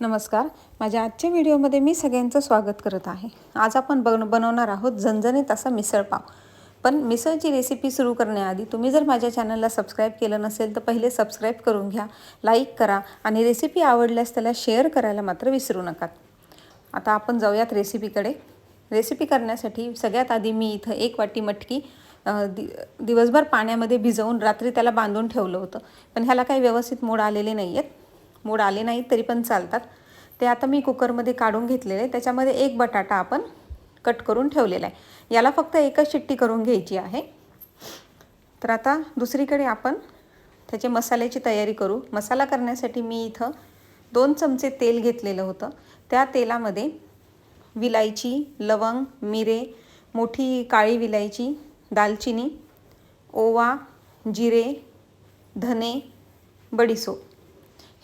नमस्कार. माझ्या आजच्या व्हिडिओमध्ये मी सगळ्यांचं स्वागत करत आहे. आज आपण बन बनवणार आहोत झणझणीत असा मिसळपाव पण मिसळची रेसिपी सुरू करण्याआधी तुम्ही जर माझ्या चॅनलला सबस्क्राईब केलं नसेल तर पहिले सबस्क्राईब करून घ्या लाईक करा आणि रेसिपी आवडल्यास त्याला शेअर करायला मात्र विसरू नका. आता आपण जाऊयात रेसिपीकडे रेसिपी करण्यासाठी सगळ्यात आधी मी इथं एक वाटी मटकी दि दिवसभर पाण्यामध्ये भिजवून रात्री त्याला बांधून ठेवलं होतं. पण ह्याला काही व्यवस्थित मोड आलेले नाही आहेत मोड आले नाहीत तरी पण चालतात. ते आता मी कुकरमध्ये काढून घेतलेले त्याच्यामध्ये एक बटाटा आपण कट करून ठेवलेला आहे. याला फक्त एकच शिट्टी करून घ्यायची आहे. तर आता दुसरीकडे आपण त्याचे मसाल्याची तयारी करू. मसाला करण्यासाठी मी इथं दोन चमचे तेल घेतलेलं होतं. त्या तेलामध्ये विलायची लवंग मिरे मोठी काळी विलायची दालचिनी ओवा जिरे धने बडीसोप.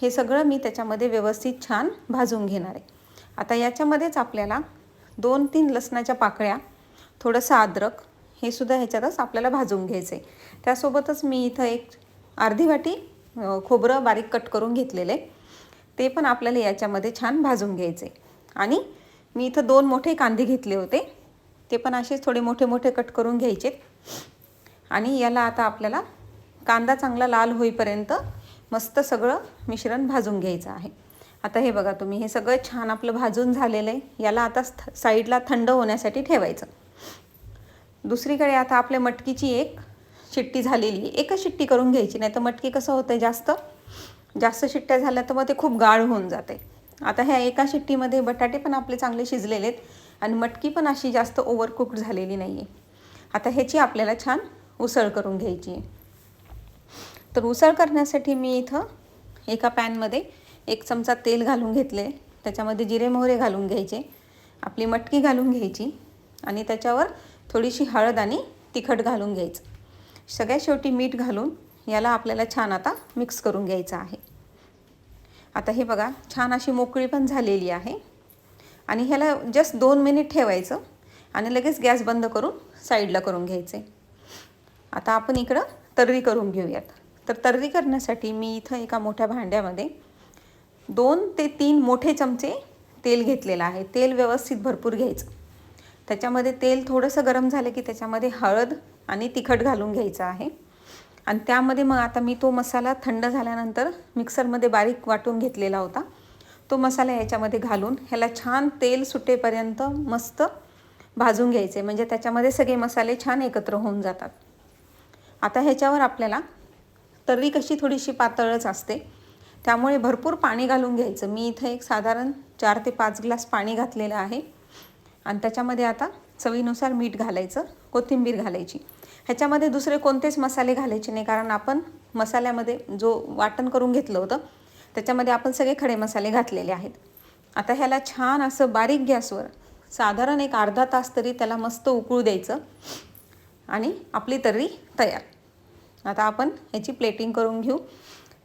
हे सगळं मी त्याच्यामध्ये व्यवस्थित छान भाजून घेणार आहे. आता याच्यामध्येच आपल्याला दोन तीन लसणाच्या पाकळ्या थोडंसं अद्रक हे सुद्धा ह्याच्यातच आपल्याला भाजून घ्यायचं आहे त्यासोबतच मी इथं एक अर्धी वाटी खोबरं बारीक कट करून घेतलेलं आहे ते पण आपल्याला याच्यामध्ये छान भाजून घ्यायचे आणि मी इथं दोन मोठे कांदे घेतले होते ते पण असेच थोडे मोठे मोठे कट करून घ्यायचे आणि याला आता आपल्याला कांदा चांगला लाल होईपर्यंत मस्त सगळं मिश्रण भाजून घ्यायचं आहे. आता हे बघा तुम्ही हे सगळं छान आपलं भाजून झालेलं आहे. याला आता थ साईडला थंड होण्यासाठी ठेवायचं. दुसरीकडे आता आपल्या मटकीची एक शिट्टी झालेली आहे. एकच शिट्टी करून घ्यायची नाही तर मटकी कसं होतं जास्त? जास्त शिट्ट्या झाल्या तर मग ते खूप गाळ होऊन जाते. आता ह्या एका शिट्टीमध्ये बटाटे पण आपले चांगले शिजलेले आहेत आणि मटकी पण अशी जास्त ओव्हरकुक्ड झालेली नाही आहे आता ह्याची आपल्याला छान उसळ करून घ्यायची आहे. तर उसळ करण्यासाठी मी इथं एका पॅनमध्ये एक चमचा तेल घालून घेतले. त्याच्यामध्ये जिरे मोहरे घालून घ्यायचे. आपली मटकी घालून घ्यायची. आणि त्याच्यावर थोडीशी हळद आणि तिखट घालून घ्यायचं. सगळ्यात शेवटी मीठ घालून याला आपल्याला छान आता मिक्स करून घ्यायचं आहे. आता हे बघा छान अशी मोकळी पण झालेली आहे. आणि ह्याला जस्ट दोन मिनिट ठेवायचं आणि लगेच गॅस बंद करून साईडला करून घ्यायचे. आता आपण इकडं तर्री करून घेऊयात. तर तर्री करण्यासाठी मी इथं एका मोठ्या भांड्यामध्ये दोन ते तीन मोठे चमचे तेल घेतलेलं आहे. तेल व्यवस्थित भरपूर घ्यायचं. त्याच्यामध्ये तेल थोडंसं गरम झालं की त्याच्यामध्ये हळद आणि तिखट घालून घ्यायचं आहे. आणि त्यामध्ये मग आता मी तो मसाला थंड झाल्यानंतर मिक्सरमध्ये बारीक वाटून घेतलेला होता. तो मसाला याच्यामध्ये घालून ह्याला छान तेल सुटेपर्यंत मस्त भाजून घ्यायचे. म्हणजे त्याच्यामध्ये सगळे मसाले छान एकत्र होऊन जातात. आता ह्याच्यावर आपल्याला तर्री कशी थोडीशी पातळच असते. त्यामुळे भरपूर पाणी घालून घ्यायचं. मी इथं एक साधारण चार ते पाच ग्लास पाणी घातलेलं आहे. आणि त्याच्यामध्ये आता चवीनुसार मीठ घालायचं कोथिंबीर घालायची. ह्याच्यामध्ये दुसरे कोणतेच मसाले घालायचे नाही कारण आपण मसाल्यामध्ये जो वाटण करून घेतलं होतं त्याच्यामध्ये आपण सगळे खडे मसाले घातलेले आहेत. आता ह्याला छान असं बारीक गॅसवर साधारण एक अर्धा तास तरी त्याला मस्त उकळू द्यायचं. आणि आपली तर्री तयार. आता आपण ह्याची प्लेटिंग करून घेऊ.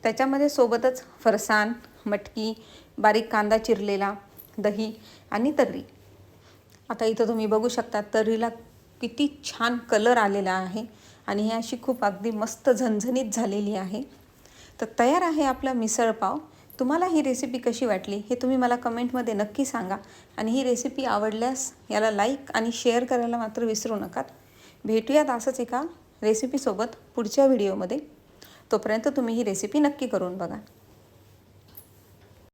त्याच्यामध्ये सोबतच फरसाण मटकी बारीक कांदा चिरलेला दही आणि तर्री. आता इथं तुम्ही बघू शकता तर्रीला किती छान कलर आलेला आहे आणि ही अशी खूप अगदी मस्त झणझणीत झालेली आहे. तर तयार आहे आपला मिसळपाव तुम्हाला ही रेसिपी कशी वाटली हे तुम्ही मला कमेंटमध्ये नक्की सांगा. आणि ही रेसिपी आवडल्यास याला लाईक आणि शेअर करायला मात्र विसरू नका. भेटूयात असंच एका रेसिपीसोबत पुढच्या व्हिडिओमध्ये. तोपर्यंत तुम्ही ही रेसिपी नक्की करून बघा.